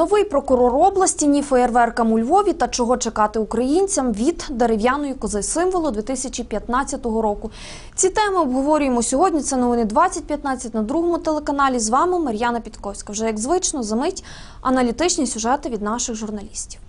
Новий прокурор області, ні феєрверкам у Львові та чого чекати українцям від дерев'яної кози символу 2015 року. Ці теми обговорюємо сьогодні. Це новини 2015 на другому телеканалі. З вами Мар'яна Підковська. Вже як звично, замить аналітичні сюжети від наших журналістів.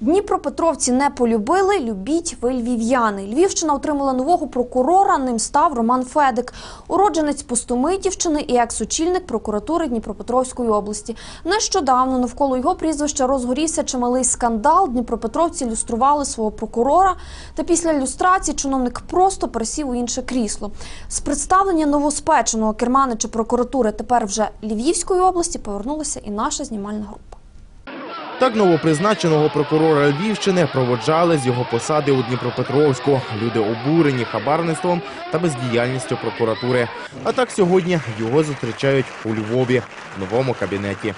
Дніпропетровці не полюбили, любіть ви львів'яни. Львівщина отримала нового прокурора, ним став Роман Федик, уродженець Пустомитівщини і екс-очільник прокуратури Дніпропетровської області. Нещодавно навколо його прізвища розгорівся чималий скандал. Дніпропетровці люстрували свого прокурора, та після люстрації чиновник просто пересів у інше крісло. З представлення новоспеченого керманича прокуратури тепер вже Львівської області повернулася і наша знімальна група. Так новопризначеного прокурора Львівщини проводжали з його посади у Дніпропетровську. Люди обурені хабарництвом та бездіяльністю прокуратури. А так сьогодні його зустрічають у Львові в новому кабінеті.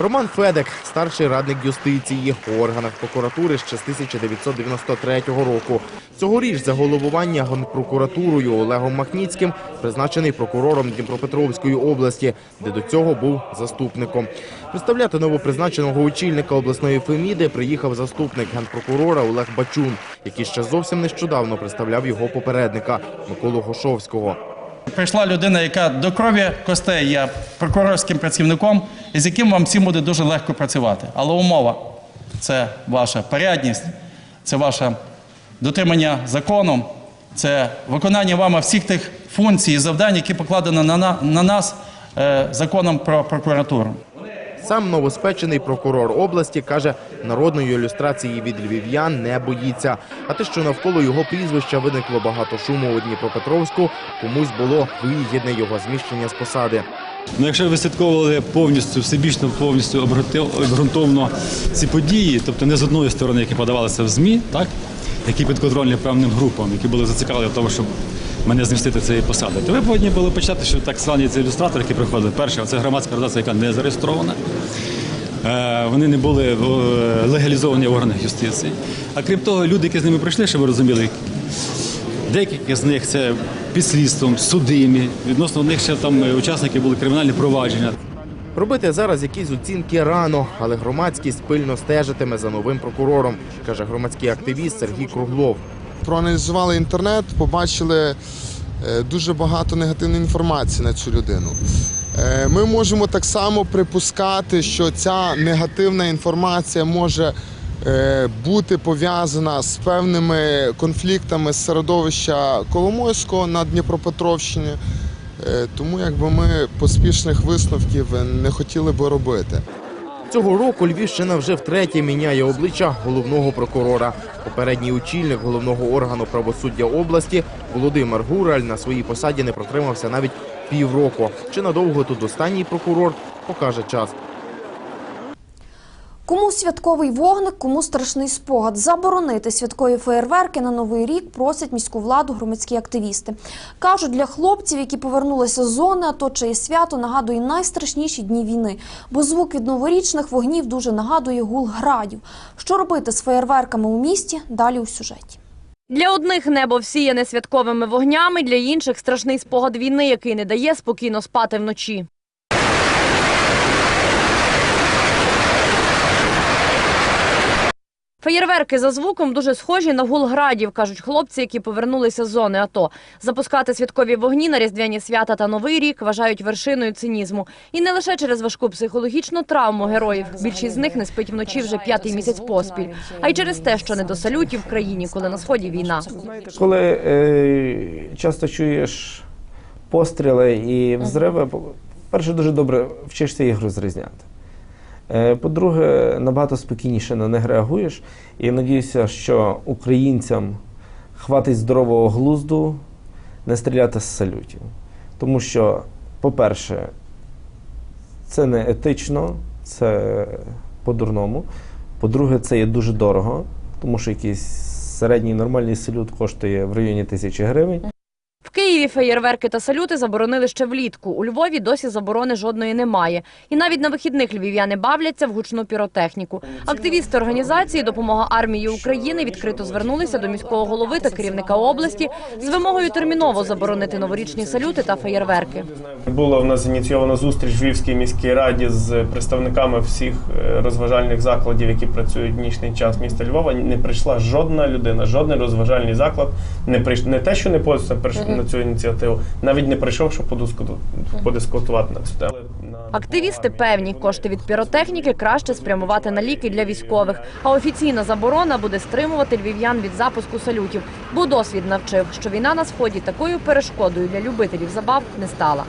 Роман Федек, старший радник юстиції у органах прокуратури ще з 1993 року. Цьогоріч за головування генпрокуратурою Олегом Махніцьким призначений прокурором Дніпропетровської області, де до цього був заступником. Представляти новопризначеного очільника обласної Феміди приїхав заступник генпрокурора Олег Бачун, який ще зовсім нещодавно представляв його попередника Миколу Гошовського. Прийшла людина, яка до крові костей є прокурорським працівником, і з яким вам всім буде дуже легко працювати. Але умова це ваша порядність, це ваше дотримання закону, це виконання вами всіх тих функцій і завдань, які покладені на, на, на нас е, законом про прокуратуру. Сам новоспечений прокурор області каже, народної ілюстрації від львів'ян не боїться. А те, що навколо його прізвища виникло багато шуму у Дніпропетровську, комусь було вигідне його зміщення з посади. Ну, якщо ви слідковували повністю, всебічно, повністю обґрунтов- обґрунтовно ці події, тобто не з одної сторони, які подавалися в ЗМІ, так, які підконтрольні певним групам, які були зацікавлені в тому, щоб мене змістити цієї посади, то ви повинні були почати, що так звані ці ілюстратори, які приходили. Перше, це громадська організація, яка не зареєстрована. Е, Вони не були е, легалізовані в органах юстиції. А крім того, люди, які з ними прийшли, щоб ви розуміли, Деякі з них це під слідством, судимі. Відносно них ще там е, учасники були кримінальні провадження. Робити зараз якісь оцінки рано, але громадськість пильно стежитиме за новим прокурором, каже громадський активіст Сергій Круглов. Проаналізували інтернет, побачили е, дуже багато негативної інформації на цю людину. Е, Ми можемо так само припускати, що ця негативна інформація може е, бути пов'язана з певними конфліктами з середовища Коломойського на Дніпропетровщині. Тому якби ми поспішних висновків не хотіли би робити. Цього року Львівщина вже втретє міняє обличчя головного прокурора. Попередній очільник головного органу правосуддя області Володимир Гураль на своїй посаді не протримався навіть півроку. Чи надовго тут останній прокурор покаже час. Кому святковий вогник, кому страшний спогад. Заборонити святкові феєрверки на новий рік просять міську владу громадські активісти. Кажуть, для хлопців, які повернулися з зони, АТО чиє свято нагадує найстрашніші дні війни, бо звук від новорічних вогнів дуже нагадує гул градів. Що робити з феєрверками у місті? Далі у сюжеті. Для одних небо всіяне святковими вогнями, для інших страшний спогад війни, який не дає спокійно спати вночі. Феєрверки за звуком дуже схожі на гул градів, кажуть хлопці, які повернулися з зони АТО. Запускати святкові вогні на різдвяні свята та новий рік вважають вершиною цинізму. І не лише через важку психологічну травму героїв. Більшість з них не спить вночі вже п'ятий місяць поспіль, а й через те, що не до салютів в країні, коли на сході війна. Коли е, часто чуєш постріли і взриви, перше дуже добре вчишся їх розрізняти. Е, По-друге, набагато спокійніше на них реагуєш. І надіюся, що українцям хватить здорового глузду не стріляти з салютів. Тому що, по-перше, це не етично, це по-дурному. По-друге, це є дуже дорого, тому що якийсь середній нормальний салют коштує в районі тисячі гривень. Києві феєрверки та салюти заборонили ще влітку. У Львові досі заборони жодної немає. І навіть на вихідних львів'яни бавляться в гучну піротехніку. Активісти організації Допомога армії України відкрито звернулися до міського голови та керівника області з вимогою терміново заборонити новорічні салюти та феєрверки. Була в нас ініційована зустріч в Львівській міській раді з представниками всіх е, розважальних закладів, які працюють в нічний час міста Львова. Не прийшла жодна людина, жодний розважальний заклад не прийш... не те, що не перш- на цю ініціативу, навіть не прийшов, щоб подискуту- подискутувати на цю тему. Активісти певні, кошти від піротехніки краще спрямувати на ліки для військових. А офіційна заборона буде стримувати львів'ян від запуску салютів. Бо досвід навчив, що війна на сході такою перешкодою для любителів забав не стала.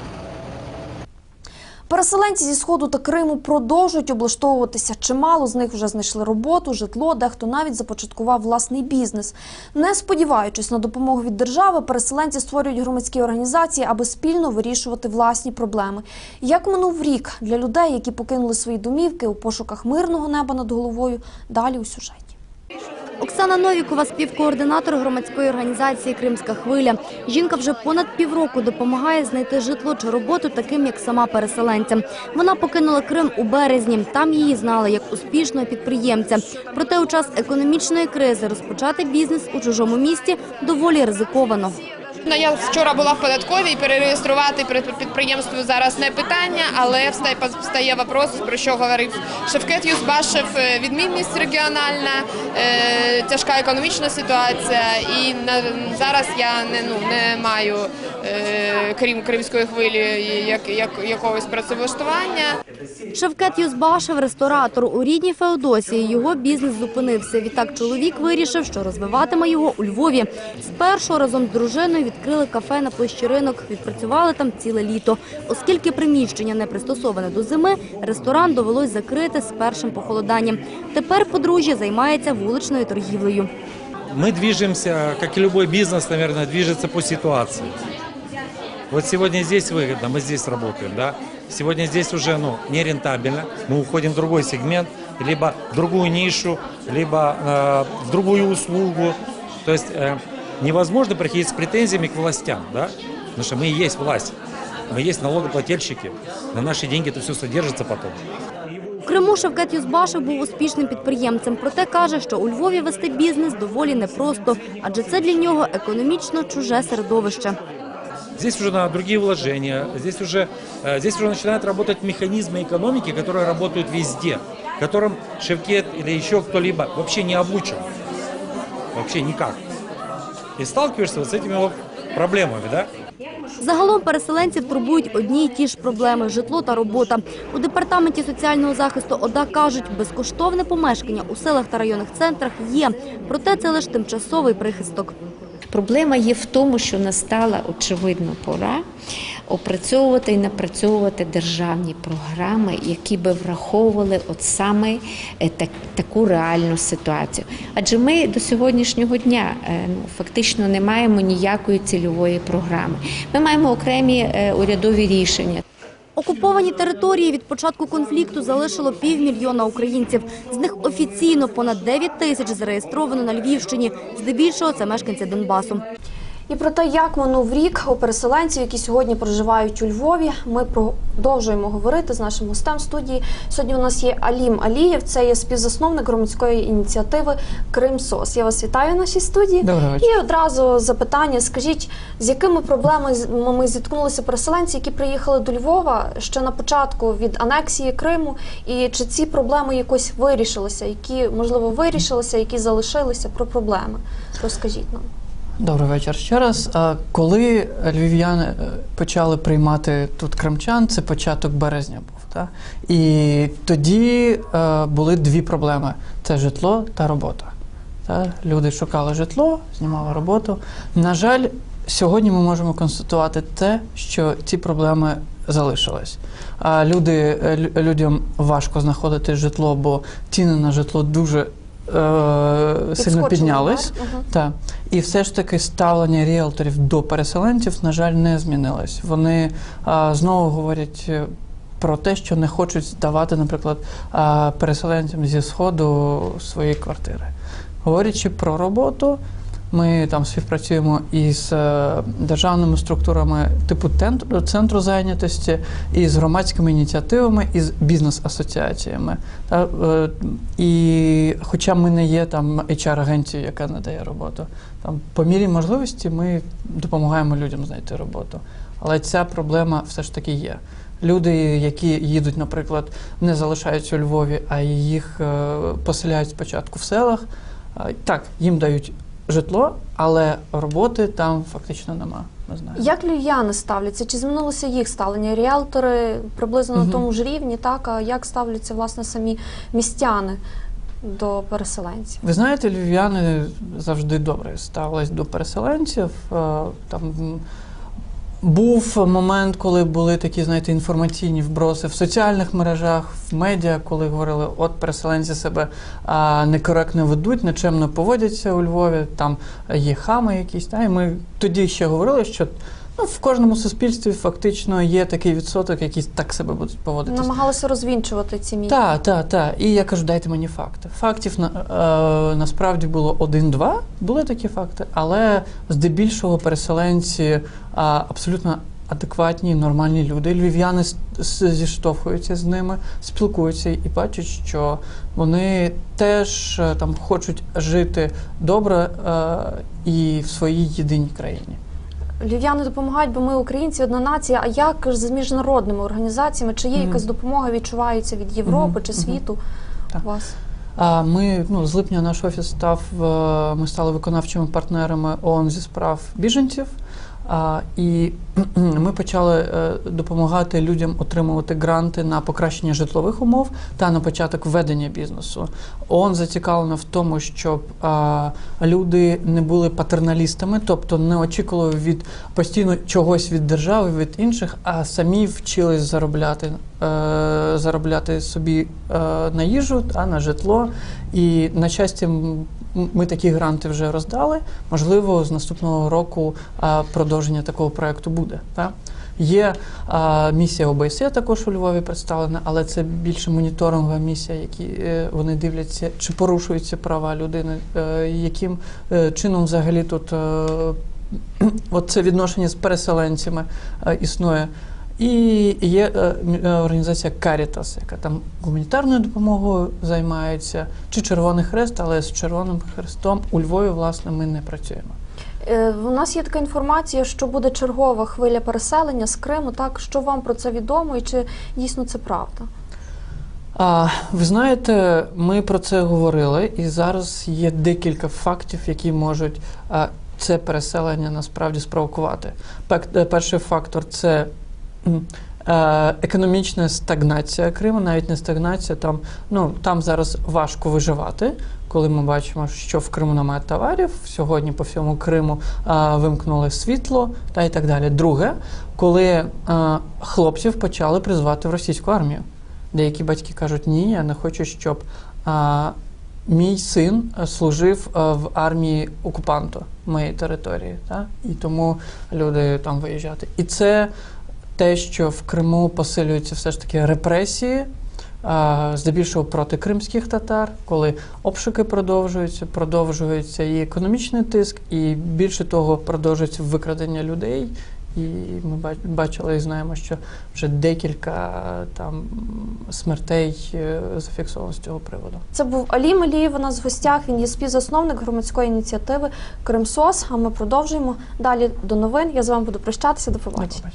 Переселенці зі сходу та Криму продовжують облаштовуватися. Чимало з них вже знайшли роботу, житло, дехто навіть започаткував власний бізнес. Не сподіваючись на допомогу від держави, переселенці створюють громадські організації, аби спільно вирішувати власні проблеми. Як минув рік для людей, які покинули свої домівки у пошуках мирного неба над головою, далі у сюжеті. Оксана Новікова, співкоординатор громадської організації Кримська хвиля. Жінка вже понад півроку допомагає знайти житло чи роботу таким, як сама переселенцям. Вона покинула Крим у березні. Там її знали як успішного підприємця. Проте у час економічної кризи розпочати бізнес у чужому місті доволі ризиковано. Ну, Я вчора була в податковій, перереєструвати при- підприємство зараз не питання, але встає, встає вопрос, про що говорив Шевкет Юзбашев, е, відмінність регіональна, е, тяжка економічна ситуація. І на, зараз я не, ну, не маю, е, крім кримської хвилі, як, як, якогось працевлаштування. Шевкет Юзбашев – ресторатор у рідній Феодосії. Його бізнес зупинився. Відтак чоловік вирішив, що розвиватиме його у Львові. Спершу разом з дружиною відкрили кафе на площі ринок. Відпрацювали там ціле літо. Оскільки приміщення не пристосоване до зими, ресторан довелось закрити з першим похолоданням. Тепер подружжя займається вуличною торгівлею. Мы движемся, как и любой бизнес, наверное, движется по ситуации. Вот сегодня здесь выгодно, мы здесь работаем, да. Сегодня здесь уже ну, нерентабельно, мы уходим в другой сегмент, либо в другую нишу, либо э, в другую услугу. То есть э, невозможно приходить с претензиями к властям, да, потому что мы и есть власть, мы есть налогоплательщики, на наши деньги это все содержится потом. У Криму Шевкет Юзбашев був успішним підприємцем. Проте каже, що у Львові вести бізнес доволі непросто, адже це для нього економічно чуже середовище. Здесь уже надо другие вложения, здесь уже, э, здесь уже начинают работать механизмы экономики, которые работают везде, которым Шевкет или еще кто-либо вообще не обучен. Вообще никак. И сталкиваешься вот с проблемами? Загалом переселенців турбують одні й ті ж проблеми – житло та робота. У департаменті соціального захисту ОДА кажуть, безкоштовне помешкання у селах та районних центрах є. Проте це лише тимчасовий прихисток. Проблема є в тому, що настала очевидно пора опрацьовувати і напрацьовувати державні програми, які би враховували от саме е, так, таку реальну ситуацію. Адже ми до сьогоднішнього дня е, ну, фактично не маємо ніякої цільової програми. Ми маємо окремі е, урядові рішення. Окуповані території від початку конфлікту залишило півмільйона українців. З них офіційно понад 9 тисяч зареєстровано на Львівщині. Здебільшого це мешканці Донбасу. І про те, як минув рік у переселенців, які сьогодні проживають у Львові, ми продовжуємо говорити з нашим гостем в студії. Сьогодні у нас є Алім Алієв, це є співзасновник громадської ініціативи Кримсос. Я вас вітаю в нашій студії. Доброго І одразу запитання: скажіть, з якими проблемами зіткнулися переселенці, які приїхали до Львова ще на початку від анексії Криму, і чи ці проблеми якось вирішилися? Які можливо вирішилися, які залишилися про проблеми? Розкажіть нам. Добрий вечір ще раз. Коли львів'яни е, почали приймати тут кримчан, це початок березня був. Так? І тоді е, були дві проблеми: це житло та робота. Так? Люди шукали житло, знімали роботу. На жаль, сьогодні ми можемо констатувати те, що ці проблеми залишились. А люди, е, людям важко знаходити житло, бо ціни на житло дуже сильно піднялись. Мгм. І все ж таки ставлення ріелторів до переселенців, на жаль, не змінилось. Вони а, знову говорять е, про те, що не хочуть здавати, наприклад, переселенцям зі сходу свої квартири. Говорячи про роботу, Ми там співпрацюємо із е, державними структурами типу центру зайнятості, і з громадськими ініціативами, і з бізнес-асоціаціями. Е, і хоча ми не є там HR-агенцією, яка надає роботу, там по мірі можливості ми допомагаємо людям знайти роботу. Але ця проблема все ж таки є. Люди, які їдуть, наприклад, не залишаються у Львові, а їх е, поселяють спочатку в селах. Так, їм дають житло, але роботи там фактично нема. Не знаю. Як львів'яни ставляться? Чи змінилося їх ставлення? Ріалтори приблизно на тому ж рівні, так? А як ставляться власне самі містяни до переселенців? Ви знаєте, львів'яни завжди добре ставились до переселенців. Е, Там був момент, коли були такі, знаєте, інформаційні вброси в соціальних мережах, в медіа, коли говорили, от переселенці себе а, некоректно ведуть, нечемно поводяться у Львові, там є хами якісь. Та, і ми тоді ще говорили, що ну, в кожному суспільстві фактично є такий відсоток, які так себе будуть поводитися. Намагалися розвінчувати ці міфи. Так, так, так. І я кажу, дайте мені факти. Фактів на, е, насправді було один-два, були такі факти, але здебільшого переселенці е, абсолютно адекватні, нормальні люди. Львів'яни зіштовхуються з ними, спілкуються і бачать, що вони теж е, там хочуть жити добре е, і в своїй єдиній країні. Львів'яни допомагають, бо ми українці, одна нація. А як з міжнародними організаціями? Чи є Мгм. якась допомога відчувається від Європи Мгм, чи мгм. світу? Так. У вас? Ми ну з липня наш офіс став е, ми стали виконавчими партнерами ООН зі справ біженців. І ми почали е, допомагати людям отримувати гранти на покращення житлових умов та на початок ведення бізнесу. ООН зацікавлена в тому, щоб люди не були патерналістами, тобто не очікували від постійно чогось від держави, від інших, а самі вчились заробляти, е, заробляти собі е, на їжу та на житло. І на щастя, ми такі гранти вже роздали. Можливо, з наступного року продовження такого проекту буде. Та? Є а, місія ОБСЄ також у Львові представлена, але це більше моніторингова місія, які е, вони дивляться, чи порушуються права людини, е, яким е, чином взагалі тут е, от це відношення з переселенцями е, існує. І є е, е, організація Caritas, яка там гуманітарною допомогою займається, чи Червоний Хрест, але з Червоним Хрестом у Львові, власне, ми не працюємо. Е, У нас є така інформація, що буде чергова хвиля переселення з Криму. Так що вам про це відомо і чи дійсно це правда? А, ви знаєте, ми про це говорили, і зараз є декілька фактів, які можуть а, це переселення насправді спровокувати. Е, Перший фактор це е, економічна стагнація Криму, навіть не стагнація. Там, ну, там зараз важко виживати. Коли ми бачимо, що в Криму немає товарів, сьогодні по всьому Криму а, вимкнули світло та і так далі. Друге, коли а, хлопців почали призвати в російську армію. Деякі батьки кажуть, ні, я не хочу, щоб а, мій син е, служив е, в армії окупанту моєї території. Та? І тому люди там виїжджати. І це те, що в Криму посилюються все ж таки репресії, здебільшого проти кримських татар, коли обшуки продовжуються, продовжується і економічний тиск, і більше того, продовжується викрадення людей. І ми бачили і знаємо, що вже декілька там смертей е, зафіксовано з цього приводу. Це був Алім Алієв у нас в гостях. Він є співзасновник громадської ініціативи Кримсос. А ми продовжуємо далі до новин. Я з вами буду прощатися. До побачення.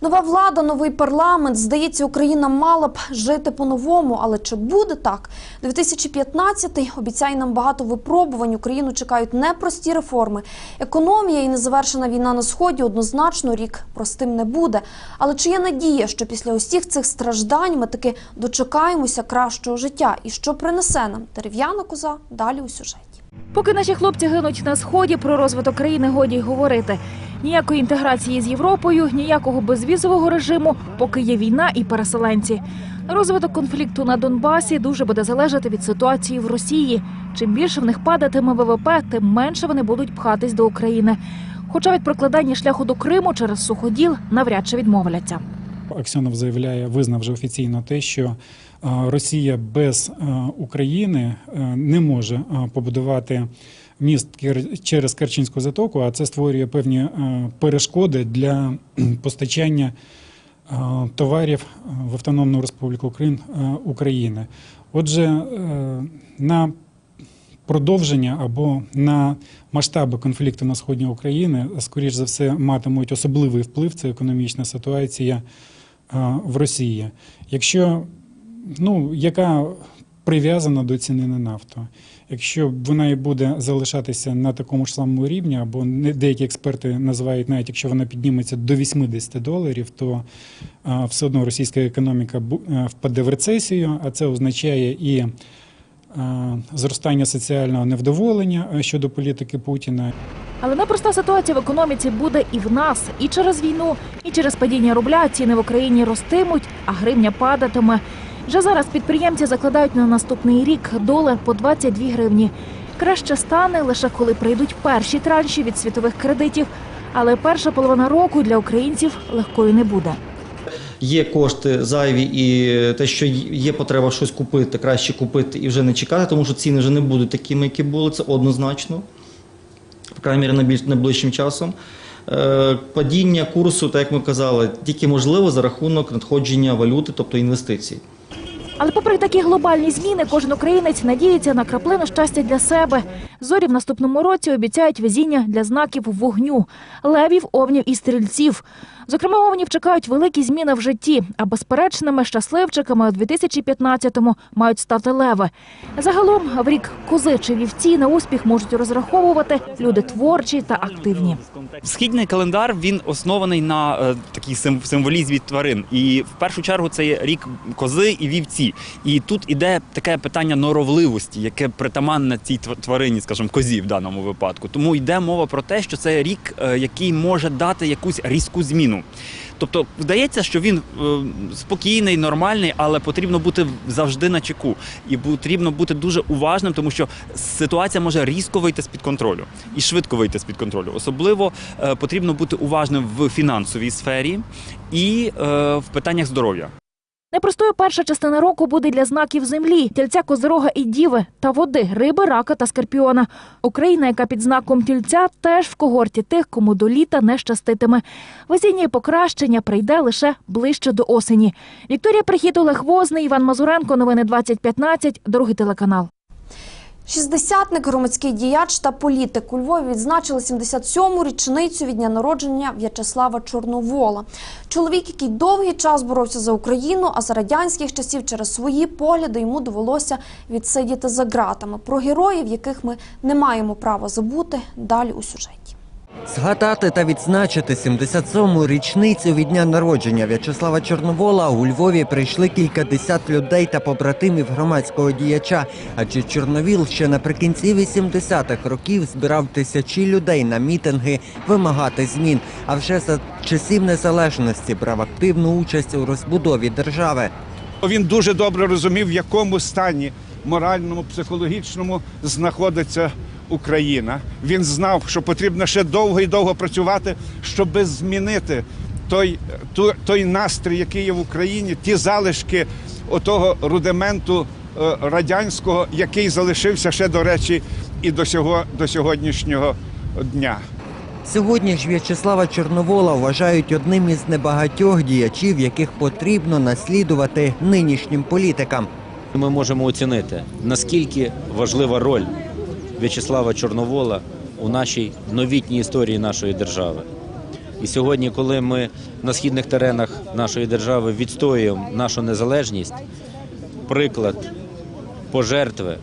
Нова влада, новий парламент. Здається, Україна мала б жити по-новому, але чи буде так? 2015-й обіцяє нам багато випробувань. Україну чекають непрості реформи. Економія і незавершена війна на сході однозначно рік простим не буде. Але чи є надія, що після усіх цих страждань ми таки дочекаємося кращого життя? І що принесе нам дерев'яна коза? Далі у сюжеті. Поки наші хлопці гинуть на сході, про розвиток країни годі й говорити. Ніякої інтеграції з Європою, ніякого безвізового режиму, поки є війна і переселенці. Розвиток конфлікту на Донбасі дуже буде залежати від ситуації в Росії. Чим більше в них падатиме ВВП, тим менше вони будуть пхатись до України. Хоча від прокладання шляху до Криму через суходіл навряд чи відмовляться. Аксьонов заявляє, визнав вже офіційно те, що Росія без України е, не може побудувати міст через Керченську затоку, а це створює певні е, перешкоди для постачання товарів в Автономну Республіку Крим України. Отже, е, на продовження або на масштаби конфлікту на сході України, скоріш за все, матимуть особливий вплив. Це економічна ситуація в Росії. Якщо ну, яка прив'язана до ціни на нафту. Якщо вона і буде залишатися на такому ж самому рівні, або деякі експерти називають навіть якщо вона підніметься до 80 доларів, то все одно російська економіка е, впаде в рецесію, а це означає і а, зростання соціального невдоволення е, щодо політики Путіна. Але непроста ситуація в економіці буде і в нас. І через війну, і через падіння рубля ціни в Україні ростимуть, а гривня падатиме. Вже зараз підприємці закладають на наступний рік долар по 22 гривні. Краще стане лише коли прийдуть перші транші від світових кредитів. Але перша половина року для українців легкою не буде. Є кошти зайві, і те, що є потреба щось купити, краще купити і вже не чекати, тому що ціни вже не будуть такими, які були. Це однозначно, по крайній мірі, найбільш найближчим часом. Е, Падіння курсу, так як ми казали, тільки можливо за рахунок надходження валюти, тобто інвестицій. Але попри такі глобальні зміни, кожен українець надіється на краплину щастя для себе. Зорі в наступному році обіцяють везіння для знаків вогню, левів, овнів і стрільців. Зокрема, овнів чекають великі зміни в житті, а безперечними щасливчиками у 2015-му мають стати леви. Загалом в рік кози чи вівці на успіх можуть розраховувати люди творчі та активні. Східний календар він оснований на е, такій сим- символізмі тварин. І в першу чергу це рік кози і вівці. І тут іде таке питання норовливості, яке притаманне цій тв- тварині, скажімо, козі в даному випадку. Тому йде мова про те, що це рік, е, який може дати якусь різку зміну. Тобто здається, що він е, спокійний, нормальний, але потрібно бути завжди на чеку. І потрібно бути дуже уважним, тому що ситуація може різко вийти з-під контролю і швидко вийти з-під контролю. Особливо е, потрібно бути уважним в фінансовій сфері і в питаннях здоров'я. Непростою перша частина року буде для знаків землі, тільця козирога і діви та води, риби, рака та скорпіона. Україна, яка під знаком тільця, теж в когорті тих, кому до літа не щаститиме. Весіння покращення прийде лише ближче до осені. Вікторія Прихід, Олег Возний, Іван Мазуренко. Новини 2015. Другий телеканал. Шістдесятник, громадський діяч та політик у Львові відзначили 77-му річницю від дня народження В'ячеслава Чорновола. Чоловік, який довгий час боровся за Україну, а за радянських часів через свої погляди йому довелося відсидіти за ґратами. Про героїв, яких ми не маємо права забути, далі у сюжеті. Згадати та відзначити 77-му річницю від дня народження В'ячеслава Чорновола у Львові прийшли кількадесят людей та побратимів громадського діяча. Адже Чорновіл ще наприкінці 80-х років збирав тисячі людей на мітинги вимагати змін. А вже за часів незалежності брав активну участь у розбудові держави. Він дуже добре розумів, в якому стані моральному, психологічному знаходиться Україна. Він знав, що потрібно ще довго і довго працювати, щоб змінити той, ту- той настрій, який є в Україні, ті залишки отого рудименту е, радянського, який залишився ще, до речі, і до, сього, до сьогоднішнього дня. Сьогодні ж В'ячеслава Чорновола вважають одним із небагатьох діячів, яких потрібно наслідувати нинішнім політикам. Ми можемо оцінити, наскільки важлива роль В'ячеслава Чорновола у нашій новітній історії нашої держави. І сьогодні, коли ми на східних теренах нашої держави відстоюємо нашу незалежність, приклад пожертви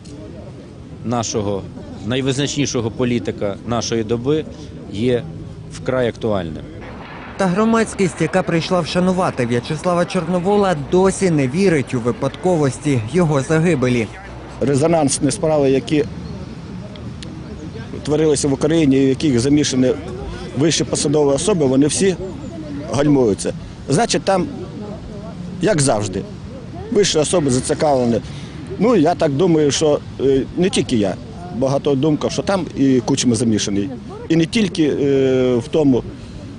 нашого найвизначнішого політика нашої доби є вкрай актуальним. Та громадськість, яка прийшла вшанувати В'ячеслава Чорновола, досі не вірить у випадковості його загибелі. резонансні справи, які творилися в Україні, в яких замішані вищі посадові особи, вони всі гальмуються. Значить, там, як завжди, вищі особи зацікавлені. Ну, я так думаю, що е, не тільки я, багато думка, що там і кучма замішаний. І не тільки е, в тому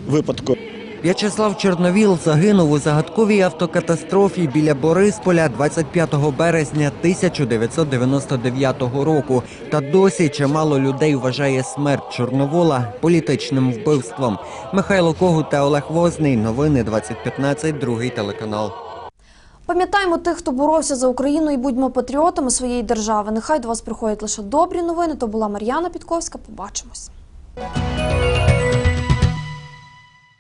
випадку. В'ячеслав Чорновіл загинув у загадковій автокатастрофі біля Борисполя 25 березня 1999 року. Та досі чимало людей вважає смерть Чорновола політичним вбивством. Михайло Когут та Олег Возний. Новини 2015, другий телеканал. Пам'ятаємо тих, хто боровся за Україну і будьмо патріотами своєї держави. Нехай до вас приходять лише добрі новини. То була Мар'яна Підковська. Побачимось.